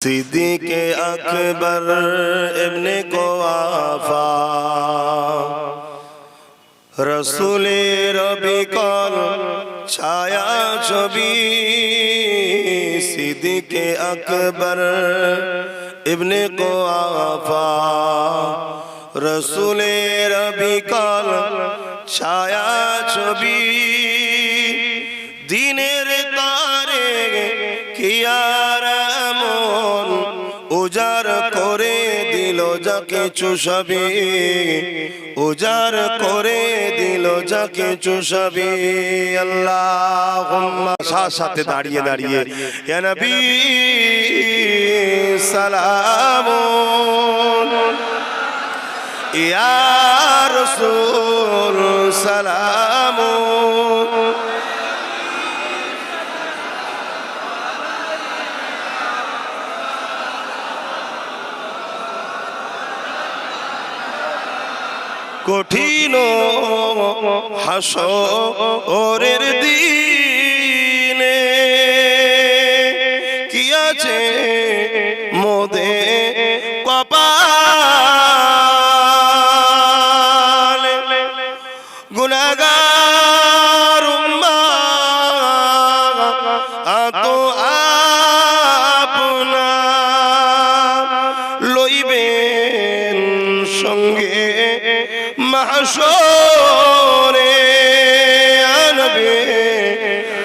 सिद्दी के अकबर इब्ने को आफा रसूल रबी कौल छाया छवि सिद्दी के अकबर इब्ने को आफा रसूल रबी कौल छाया छवि दीने रे तारे किया যাকে চুষাবি উজার করে দিল যাকে চুষাবি আল্লাহ সাথে দাঁড়িয়ে দাঁড়িয়ে ইয়া নবী সালাম ইয়ার সুর সালাম। কঠিন হাসরের দিনে। কি আছে?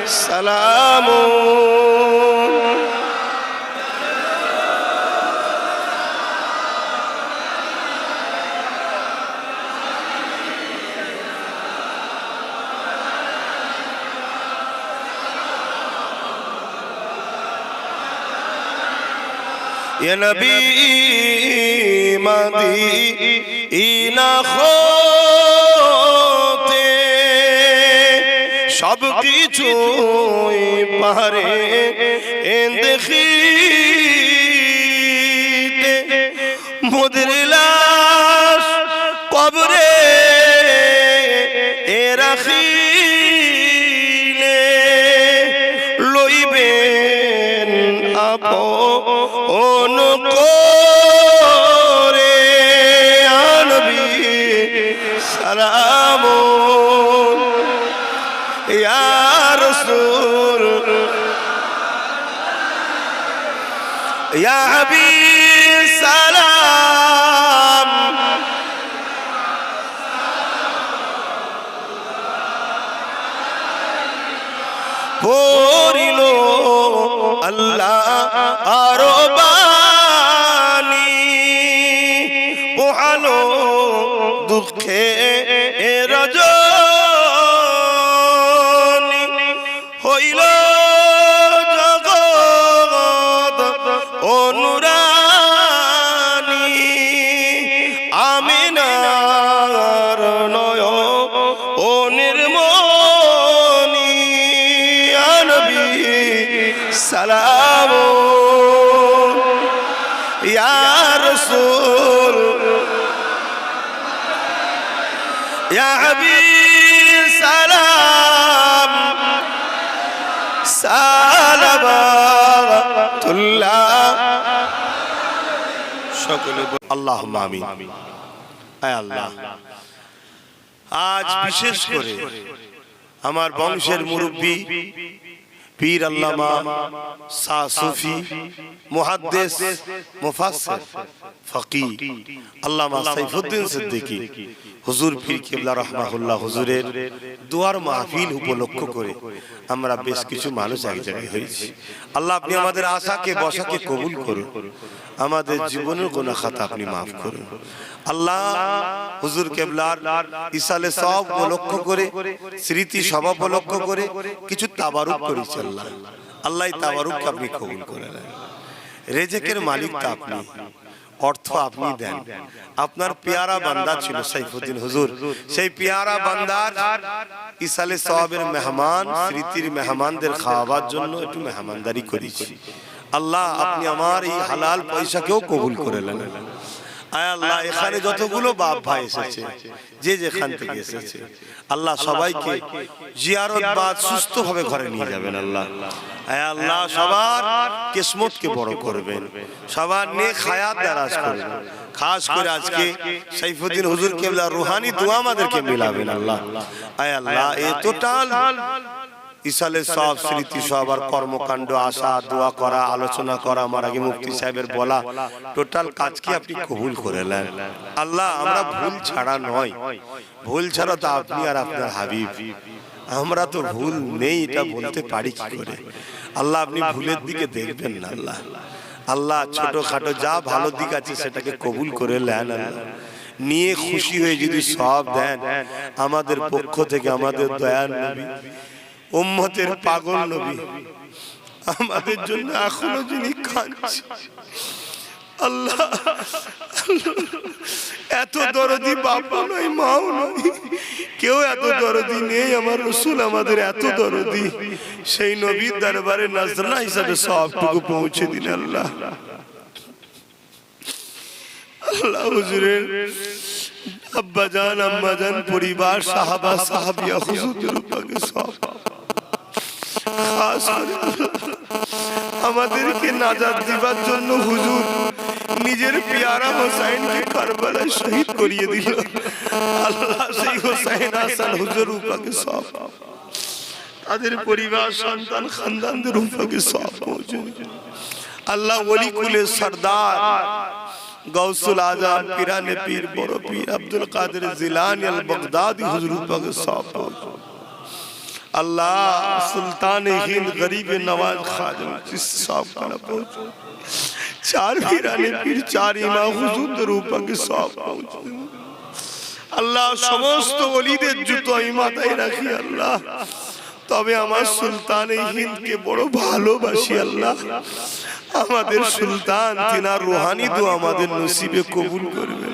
سلام. يا نبي مدينة خو কিছুই পারে দেখিতে মোদের লাশ কবরে এ রাখিলে লইবেন আপন করে। ইয়া হাবিব সালাম। পড়িল আল্লাহ আরও বাণী পোহালো দুঃখে সালাম ইয়া রাসূল ইয়া হাবিব সালাম সালামাতুল্লাহ। সকলে আল্লাহ আমিন। আয় আল্লাহ। আজ বিশেষ করে আমার বংশের মুরব্বী পীর আল্লামা শাহ সুফি মুহাদ্দিস মুফাসসির ফকি আল্লামা সাইফুদ্দিন সিদ্দিকী। হুজুর পীর কিবলা রাহমাহুল্লাহ হুজুরের দুয়ার মাহফিল উপলক্ষ করে আমরা বেশ কিছু মানুষ এক জায়গায় হয়েছি। আল্লাহ আপনি আমাদের আশাকে, বসাকে কবুল করুন। আমাদের জীবনের গুনাহ খাতা আপনি মাফ করুন। আল্লাহ হুজুর কেবলার ইসালে সব উপলক্ষ করে, স্মৃতি সভা উপলক্ষ করে কিছু তাবারুক করেছে আল্লাহ। আল্লাহ তাবারুককে আপনি কবুল করে নেন। রেজেকের মালিক তা আপনি। অর্থ আপনি দেন। আপনার পেয়ারা বান্দা ছিল সাইফুদ্দিন হুজুর। সেই পেয়ারা বান্দার ইসালে সওয়াবের মেহমান স্মৃতির মেহমানদের খাওয়াবার জন্য একটু মেহমানদারি করেছি আল্লাহ আপনি আমার এই হালাল পয়সাকেও কবুল করে নেন। আল্লাহ এখানে যতগুলো বাপ ভাই এসেছে যে যেখান থেকে এসেছে। আল্লাহ সবাইকে জিয়ারত বাদ সুস্থ ভাবে ঘরে নিয়ে যাবেন আল্লাহ। আয় আল্লাহ সবার কিসমতকে বড় করবেন। সবার নেক হায়াত দারাজ করবেন। খাস করে আজকে সাইফুদ্দিন হুজুর কেবলা রুহানি দোয়া আমাদেরকে মিলাবেন আল্লাহ। আয় আল্লাহ এ টোটাল ইসালের সব স্মৃতি, সব আর কর্মকাণ্ড, আশা, দোয়া করা, আলোচনা করা, আমার আগে মুফতি সাহেবের বলা টোটাল কাজকে আপনি কবুল করে নেন? আল্লাহ, আমরা ভুল ছাড়া নয়। ভুল ছাড়া তো আপনি আর আপনার হাবিব। আমরা তো ভুল নেই, এটা বলতে পারি কি করে? আল্লাহ, আপনি ভুলের দিকে দেখবেন না, আল্লাহ। আল্লাহ, ছোটখাটো যা ভালো দিক আছে সেটাকে কবুল করে নেন, আল্লাহ। নিয়ে খুশি হয়ে যদি সব দেন, আমাদের পক্ষ থেকে আমাদের নবী উম্মতের পাগল নবী। আমাদের জন্য এখনও যিনি কাঁদছে আল্লাহ এত দরদি বাবা নয় মাও নয়। কেউ এত দরদি নেই আমার রসুল আমাদের এত দরদি। সেই নবীর দরবারে নাজরানা হিসাবে সবটুকু পৌঁছে দিন আল্লাহ। আল্লাহ। হুজুরের আব্বা জান আম্মা জান পরিবার সাহাবা সাহাবিয়া হুজুরদের উপরে সব। খাস আমাদেরকে নাজাত দিবার জন্য হুজুর নিজের পিয়ারা হোসাইনকে কারবালায় শহীদ করিয়ে দিল। আল্লাহ সেই হোসাইন হাসান হুজুর উপাকে সব। তাদের পরিবার, সন্তান, খানদানদের উপাকে সব আল্লাহ ওলি কুলের সর্দার গৌসুল আজম পিরানে পীর, বড় পীর Abdul Qadir Jilani al Baghdadi হুজুর পাকে সব পৌঁছে আল্লাহ সুলতান হিন্দ গরিব নওয়াজ খাজম সব কানা পৌঁছে চার পিরানে পীর চার ইমাম হুজুরদের উপকে সব পৌঁছে আল্লাহ সমস্ত ওলিদের জুতো আমি মাথায় রাখি আল্লাহ। তবে আমার সুলতান এই হিন্দকে বড় ভালোবাসি আল্লাহ। আমাদের সুলতান তিনার রুহানি তো আমাদের নসিবে কবুল করবেন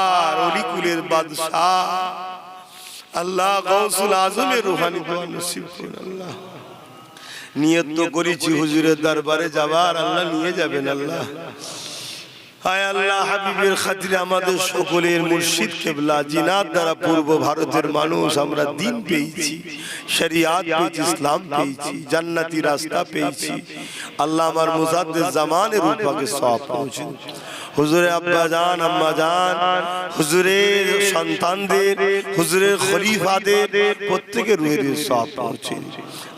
আর অলিকুলের বাদশাহ আল্লাহ গৌসুল আজমের রুহানি দোয়া নসিব করুন আল্লাহ। নিয়ত তো করেছি হুজুরের দরবারে যাবার, আল্লাহ নিয়ে যাবেন আল্লাহ। হায় আল্লাহ হাবিবের খাতিরে আমাদের সকলের মুর্শিদ কেবলা জিনাত দ্বারা পূর্ব ভারতের মানুষ আমরা দিন পেয়েছি শরিয়াত পেয়েছি ইসলাম পেয়েছি জান্নাতি রাস্তা পেয়েছি। আল্লাহ আমার মুজাদ্দের জামানের রূপাকে সব পৌঁছে হুজুরে আব্বা জান আম্মা জান হুজুরের সন্তানদের হুজুরের খলিফাদের প্রত্যেকের রুহের সব পৌঁছে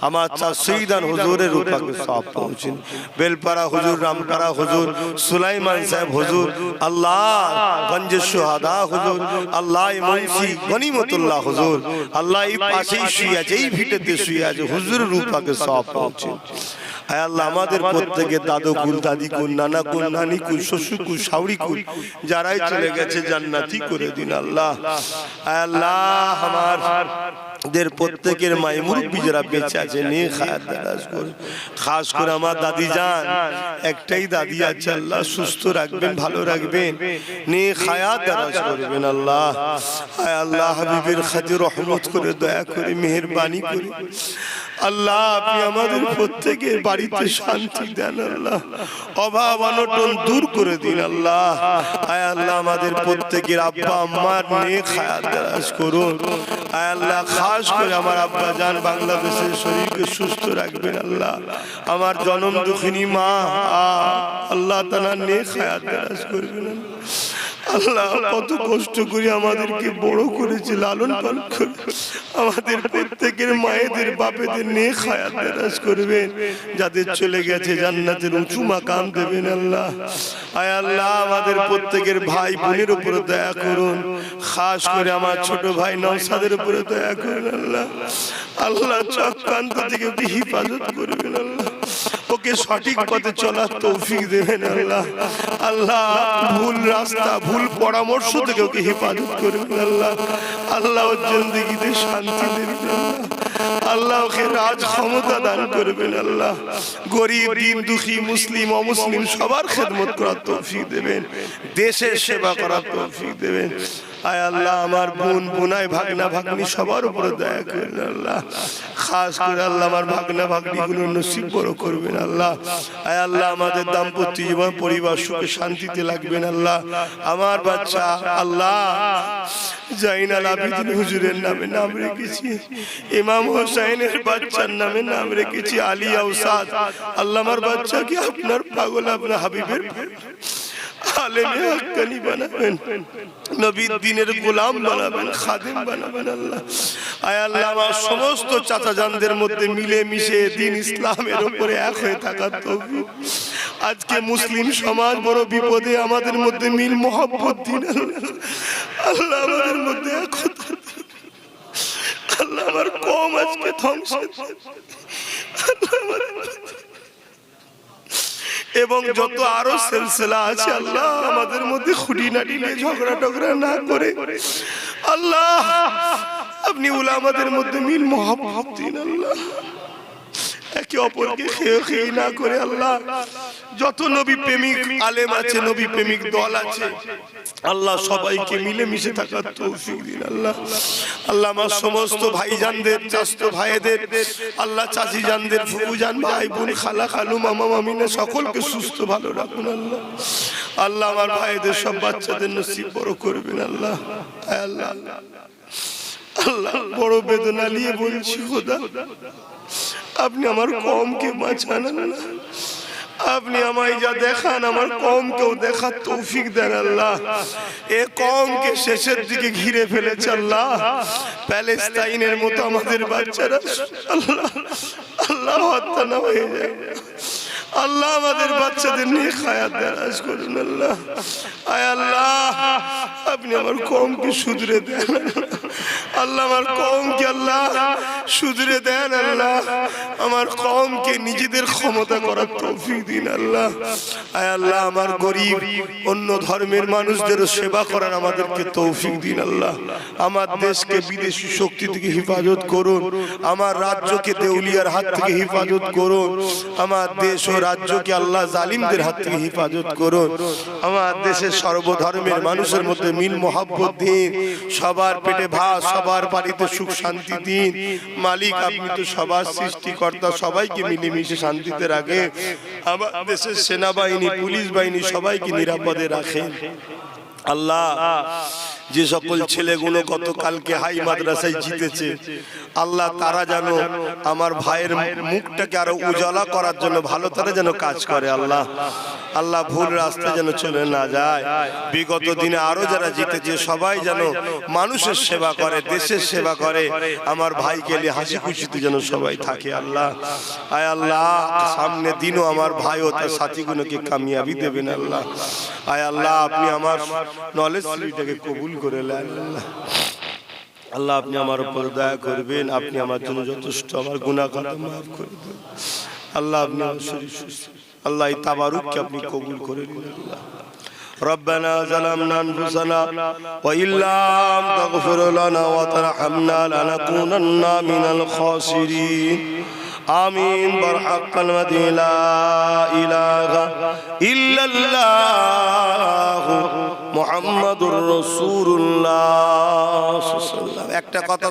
আমার চা সৈদান হুজুরের রূপাকে সব পৌঁছে বেলপাড়া হুজুর রামপাড়া হুজুর সুলাইমান সাহেব হুজুর, আল্লাহ, গঞ্জে সুহাদা হুজুর, আল্লাহ মুন্সি গনিমতুল্লাহ হুজুর, আল্লাহ এই পাশেই শুয়ে আছে, এই ভিটেতে শুয়ে আছে হুজুর রূপাকে সব পৌঁছে। আয় আল্লাহ আমাদের প্রত্যেকে দাদু কুল দাদি কুল নানা কুল নানি কুল শ্বশুর কুল শাউরি কুল যারাই চলে গেছে জান্নাতি করে দিন আল্লাহ। আয় আল্লাহ আমার দের প্রত্যেকের মাই মুরব্বী যারা বেঁচে আছে নিয়ে খাস করে আমার দাদি যান একটাই দাদি আছে আল্লাহ সুস্থ রাখবেন ভালো রাখবেন। নিয়ে খায়াত দারাজ করবেন আল্লাহ। আয় আল্লাহ হাবিবের খাতে রহমত করে দয়া করে মেহেরবানি করে। আল্লাহ, আপনি আমাদের প্রত্যেকের বাড়িতে শান্তি দেন আল্লাহ। অভাব অনটন দূর করে দিন আল্লাহ। আয় আল্লাহ, আমাদের প্রত্যেকের আব্বা, আম্মার নিয়ে দারাজ করুন। আয় আল্লাহ, খাস করে আমার আব্বা জান বাংলাদেশের শরীরকে সুস্থ রাখবেন আল্লাহ। আমার জনম দুঃখিনী মা আল্লাহ তালা নিয়ে খায়াত দারাজ করবেন আল্লাহ। কত কষ্ট করে আমাদেরকে বড় করেছে লালন পালন করে। আমাদের প্রত্যেকের মায়েদের বাপেদের নিয়ে খায়াত দারাজ করবেন যাদের চলে গেছে জান্নাতের উঁচু মাকাম দেবেন আল্লাহ। আয় আল্লাহ আমাদের প্রত্যেকের ভাই বোনের উপরে দয়া করুন। খাস করে আমার ছোট ভাই নওসাদের উপরে দয়া করুন আল্লাহ। আল্লাহ। চক্রান্ত থেকে হিফাজত করবেন আল্লাহ। ওকে সঠিক পথে চলার তৌফিক দেবেন আল্লাহ। আল্লাহ ভুল রাস্তা ভুল পরামর্শ থেকে ওকে হেফাজত করবেন আল্লাহ। আল্লাহ ওর জিন্দগিতে শান্তি দেবেন আল্লাহ ওকে রাজ ক্ষমতা দান করবেন আল্লাহ। গরিব দিন দুঃখী মুসলিম অমুসলিম সবার খেদমত করার তৌফিক দেবেন। দেশের সেবা করার তৌফিক দেবেন। আয় আল্লাহ আমার বোন বোনাই ভাগনা ভাগ্নি সবার উপরে দয়া করেন আল্লাহ। খাস করে আল্লাহ আমার ভাগনা ভাগ্নি গুলো নসিব বড় করবেন আল্লাহ। আয় আল্লাহ আমাদের দাম্পত্য জীবন পরিবার সুখে শান্তিতে লাগবেন আল্লাহ। আমার বাচ্চা আল্লাহ। জাইনাল আবিদিন হুজুরের নামে নাম রেখেছি। ইমাম হোসাইনের বাচ্চার নামে নাম রেখেছি আলী আউসাদ আল্লাহ আমার বাচ্চাকে আপনার পাগল আপনার হাবিবের? আলেমে হাক্কানি বানাবেন নবীর দিনের গোলাম বানাবেন খাদেম বানাবেন আল্লাহ। আয় আল্লাহ আমার সমস্ত চাচা জানদের মধ্যে মিলে মিশে দিন ইসলামের উপরে এক হয়ে থাকার তৌফিক। আজকে মুসলিম সমাজ বড় বিপদে আমাদের মধ্যে মিল মোহাম্মত দিন আল্লাহ। আল্লাহ আমাদের মধ্যে এক আল্লাহ আমার কম আজকে ধ্বংস আল্লাহ এবং যত আরও সিলসিলা আছে আল্লাহ আমাদের মধ্যে খুঁটিনাটি নিয়ে ঝগড়া টগড়া না করে। আল্লাহ আপনি উলা আমাদের মধ্যে মিল মহাভাব দিন আল্লাহ। একে অপরকে খেয়ে খেয়ে না করে আল্লাহ। যত নবী প্রেমিক, আলেম আছে, নবী প্রেমিক, দল আছে। আল্লাহ সবাইকে মিলে মিশে থাকার তৌফিক দিন, আল্লাহ। আল্লাহ আমার সমস্ত ভাইজানদের চাস্ত ভাইদের, আল্লাহ চাচি জানদের, ফুফু জান, ভাই বোন, খালা খালু, মামা মামিনা, সকলকে সুস্থ, ভালো রাখুন, আল্লাহ। আল্লাহ আমার ভাইদের সব বাচ্চাদের নসিব বড় করবেন, আল্লাহ। আল্লাহ। আল্লাহ, বড় বেদনা নিয়ে বলছি, খোদা। আপনি আমার কমকে বাঁচান, আল্লাহ। আপনি আমায় যা দেখান আমার কমকেও দেখার তৌফিক দেন আল্লাহ এ কমকে শেষের দিকে ঘিরে ফেলেছে আল্লাহ প্যালেস্তাইনের মতো আমাদের বাচ্চারা আল্লাহ আল্লাহ হত্যা না হয়ে যায় আল্লাহ আমাদের বাচ্চাদের নিয়ে খায়াত দেরাজ করুন আল্লাহ। আয় আল্লাহ, আপনি আমার কমকে শুধরে দেন। আল্লাহ আমার কমকে আল্লাহ শুধরে দেন আল্লাহ। আমার কমকে নিজেদের ক্ষমতা করার তৌফিক দিন আল্লাহ। আয় আল্লাহ, আমার গরিব, অন্য ধর্মের মানুষদেরও সেবা করার আমাদেরকে তৌফিক দিন আল্লাহ। আমার দেশকে, বিদেশি শক্তি থেকে হেফাজত করুন। আমার রাজ্যকে, দেউলিয়ার হাত থেকে হেফাজত করুন। আমার দেশ ও রাজ্যকে আল্লাহ জালিমদের হাত থেকে হেফাজত করুন। আমার দেশের সর্বধর্মের মানুষের মধ্যে মিল, মোহাব্বত দিন সবার পেটে ভাত, সবার বাড়িতে সুখ, শান্তি দিন। মালিক, আপনি তো সবার সৃষ্টিকর্তা, সবাইকে মিলেমিশে শান্তিতে রাখে। আমার দেশের সেনাবাহিনী, পুলিশ বাহিনী সবাইকে নিরাপদে রাখেন আল্লাহ যে সকল ছেলেগুলো গতকালকে হাই মাদ্রাসায় জিতেছে, আল্লাহ তারা যেন আমার ভাইয়ের মুখটাকে আরও উজালা করার জন্য ভালো তারা যেন কাজ করে, আল্লাহ। আল্লাহ ভুল রাস্তা যেন চলে না যায়। বিগত দিনে আরও যারা জিতেছে, সবাই যেন মানুষের সেবা করে, দেশের সেবা করে। আমার ভাইকে নিয়ে হাসি খুশিতে যেন সবাই থাকে, আল্লাহ। আয় আল্লাহ, সামনে দিনও আমার ভাই ও তার সাথীগুলোকে কামিয়াবি দেবেন, আল্লাহ। আয় আল্লাহ আপনি আমার নলেজ সিলিটাকে কবুল করে নেন আল্লাহ আল্লাহ আপনি আমার উপর দয়া করবেন আপনি আমার জন্য যথেষ্ট আমার গুণা কথা মাফ করে দেন আল্লাহ আপনি আমার শরীর সুস্থ আল্লাহ এই তাবারুককে আপনি কবুল করে নিন আল্লাহ ربنا ظلمنا انفسنا وان لم تغفر لنا وترحمنا لنكونن من الخاسرين آمين برحق كلمة لا إله إلا الله محمد رسول الله একটা কথা